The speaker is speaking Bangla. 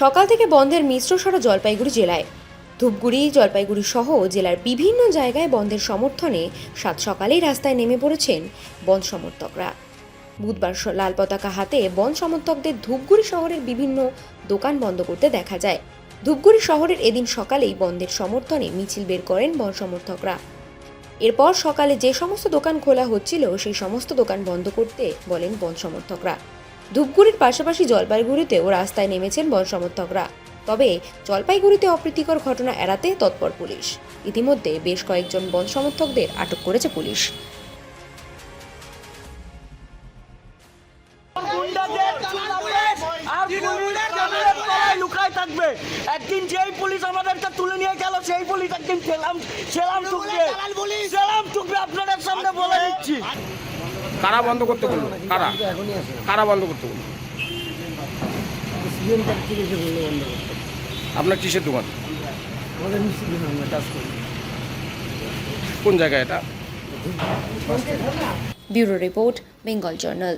সকাল থেকে বন্ধের মিশ্র সারা জলপাইগুড়ি জেলায়। ধূপগুড়ি, জলপাইগুড়ি সহ জেলার বিভিন্ন জায়গায় বন্ধের সমর্থনে সাত সকালেই রাস্তায় নেমে পড়েছেন বন্ধ সমর্থকরা। বুধবার লাল পতাকা হাতে বন সমর্থকদের ধূপগুড়ি শহরের বিভিন্ন দোকান বন্ধ করতে দেখা যায়। ধূপগুড়ি শহরের এদিন সকালেই বন্ধের সমর্থনে মিছিল বের করেন বন সমর্থকরা। এরপর সকালে যে সমস্ত দোকান খোলা হচ্ছিল, সেই সমস্ত দোকান বন্ধ করতে বলেন বন সমর্থকরা। ধূপগুড়ির পাশাপাশি জলপাইগুড়িতেও রাস্তায় নেমেছেন বন সমর্থকরা। তবে জলপাইগুড়িতে অপ্রীতিকর ঘটনা এড়াতে তৎপর পুলিশ। ইতিমধ্যে বেশ কয়েকজন বন সমর্থকদের আটক করেছে পুলিশ। থাকবে। একদিন যেই পুলিশ আমাদেরকে তুলে নিয়ে গেল সেই পুলিশ একদিন সেলাম সেলাম টুকবে সেলাম টুকবে আপনাদের সামনে বলে দিচ্ছি। কারা বন্ধ করতে বলল? কারা? কারা বন্ধ করতে বলল? আপনার কিসের দোকান? আমাদের মিষ্টি দোকান আমরা কাজ করি। কোন জায়গায় এটা? Bureau report Bengal journal.